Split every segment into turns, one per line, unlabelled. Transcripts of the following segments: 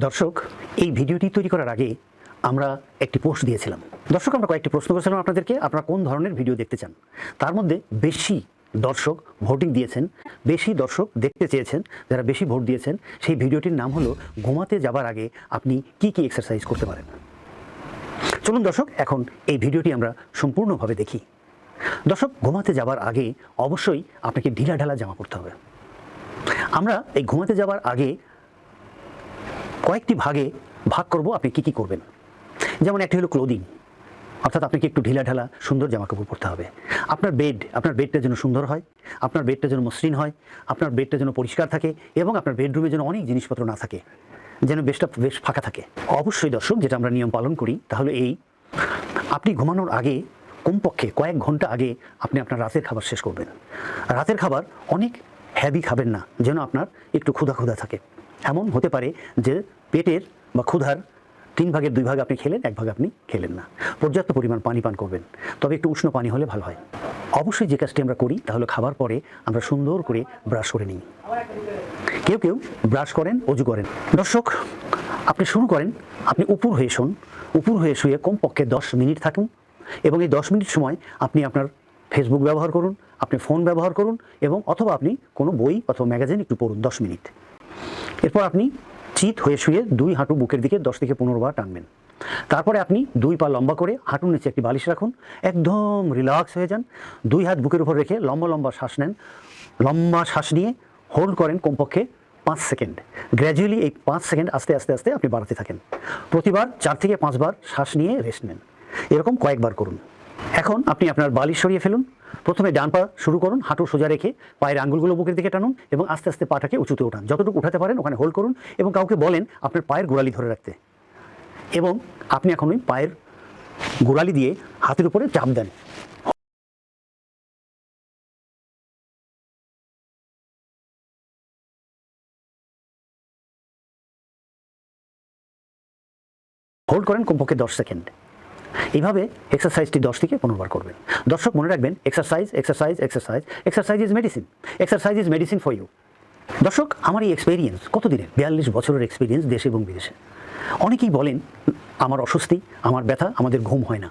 দর্শক, এই ভিডিওটি তৈরি করার আগে আমরা একটি পোস্ট দিয়েছিলাম। দর্শক, আমরা কয়েকটি প্রশ্ন করেছিলাম আপনাদেরকে, আপনারা কোন ধরনের ভিডিও দেখতে চান? তার মধ্যে বেশি দর্শক ভোটিং দিয়েছেন, বেশি দর্শক দেখতে চেয়েছেন, যারা বেশি ভোট দিয়েছেন, সেই ভিডিওটির নাম হলো, ঘুমাতে যাবার আগে আপনি কি কি এক্সারসাইজ করতে পারেন? চলুন দর্শক, এখন এই ভিডিওটি আমরা সম্পূর্ণভাবে দেখি। দর্শক, ঘুমাতে যাবার আগে অবশ্যই আপনাকে ঢিলা ঢালা জামা পরতে হবে। আমরা এই ঘুমাতে যাবার আগে কয়েকটি ভাগে ভাগ করব আপনি কি কি করবেন। যেমন একটি হলো ক্লোদিং অর্থাৎ আপনাকে একটু ঢিলা ঢালা সুন্দর জামা কাপড় পরতে হবে। আপনার বেড আপনার বেডটা যেন সুন্দর হয়, আপনার বেডটা যেন মসৃণ হয়, আপনার বেডটা যেন পরিষ্কার থাকে এবং আপনার বেডরুমে যেন অনেক জিনিসপত্র না থাকে, যেন বেশটা, বেশ ফাঁকা থাকে। অবশ্যই দর্শক, যেটা আমরা নিয়ম পালন করি, তাহলে এই, আপনি ঘুমানোর আগে কমপক্ষে কয়েক ঘণ্টা আগে আপনি আপনার রাতের খাবার শেষ করবেন। রাতের খাবার অনেক হ্যাভি খাবেন না, যেন আপনার একটু ক্ষুধা ক্ষুধা থাকে। এমন হতে পারে যে পেটের বা ক্ষুধার তিন ভাগের দুই ভাগ আপনি খেলেন, এক ভাগ আপনি খেলেন না। পর্যাপ্ত পরিমাণ পানি পান করবেন। তবে একটু উষ্ণ পানি হলে ভালো হয়। অবশ্যই যে কাজটি আমরা করি তাহলে খাবার পরে আমরা সুন্দর করে ব্রাশ করে নিই। কেউ কেউ ব্রাশ করেন, অজু করেন। দর্শক, আপনি শুরু করেন, আপনি উপর হয়ে শোন। উপর হয়ে শুয়ে কমপক্ষে দশ মিনিট থাকুন এবং এই দশ মিনিট সময় আপনি আপনার ফেসবুক ব্যবহার করুন, আপনি ফোন ব্যবহার করুন এবং অথবা আপনি কোনো বই অথবা ম্যাগাজিন একটু পড়ুন দশ মিনিট। এরপর আপনি চিত হয়ে শুয়ে দুই হাঁটু বুকের দিকে দশ থেকে পনেরো বার টানবেন। তারপরে আপনি দুই পা লম্বা করে হাঁটুর নিচে একটি বালিশ রাখুন, একদম রিল্যাক্স হয়ে যান। দুই হাত বুকের উপর রেখে লম্বা লম্বা শ্বাস নেন। লম্বা শ্বাস নিয়ে হোল্ড করেন কমপক্ষে পাঁচ সেকেন্ড। গ্র্যাজুয়ালি এই পাঁচ সেকেন্ড আস্তে আস্তে আস্তে আপনি বাড়াতে থাকেন। প্রতিবার চার থেকে পাঁচবার শ্বাস নিয়ে রেস্ট নেন। এরকম কয়েকবার করুন। এখন আপনি আপনার বালিশ সরিয়ে ফেলুন। প্রথমে ডান পা শুরু করুন, হাঁটু সোজা রেখে পায়ের আঙ্গুলগুলো বুকের দিকে টানুন এবং আস্তে আস্তে পাটাকে উঁচুতে ওঠান। যতটুকু উঠাতে পারেন ওখানে হোল্ড করুন এবং কাউকে বলেন আপনার পায়ের গোড়ালি ধরে রাখতে। এবং আপনি এখন ওই পায়ের গোড়ালি দিয়ে হাতের উপরে চাপ দেন। হোল্ড করেন কমপক্ষে দশ সেকেন্ড। এইভাবে এক্সারসাইজটি দশ থেকে পনেরো বার করবেন। দর্শক, মনে রাখবেন exercise exercise exercise exercise is medicine exercise is medicine for you দর্শক, আমার এই এক্সপিরিয়েন্স কত দিনের বিয়াল্লিশ বছরের এক্সপিরিয়েন্স দেশে এবং বিদেশে। অনেকেই বলেন, আমার অস্বস্তি, আমার ব্যথা, আমাদের ঘুম হয় না।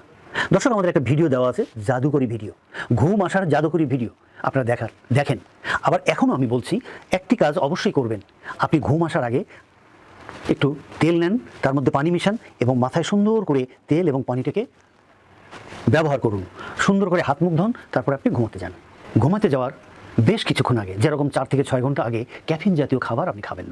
দর্শক, আমাদের একটা ভিডিও দেওয়া আছে, জাদুকরি ভিডিও ঘুম আসার জাদুকরি ভিডিও আপনারা দেখার দেখেন। আবার এখনও আমি বলছি, একটি কাজ অবশ্যই করবেন। আপনি ঘুম আসার আগে একটু তেল নেন, তার মধ্যে পানি মিশান এবং মাথায় সুন্দর করে তেল এবং পানিটাকে ব্যবহার করুন। সুন্দর করে হাত মুখ ধন, তারপর আপনি ঘুমাতে যান। ঘুমাতে যাওয়ার বেশ কিছুক্ষণ আগে, যেরকম চার থেকে ছয় ঘণ্টা আগে ক্যাফিন জাতীয় খাবার আপনি খাবেন না।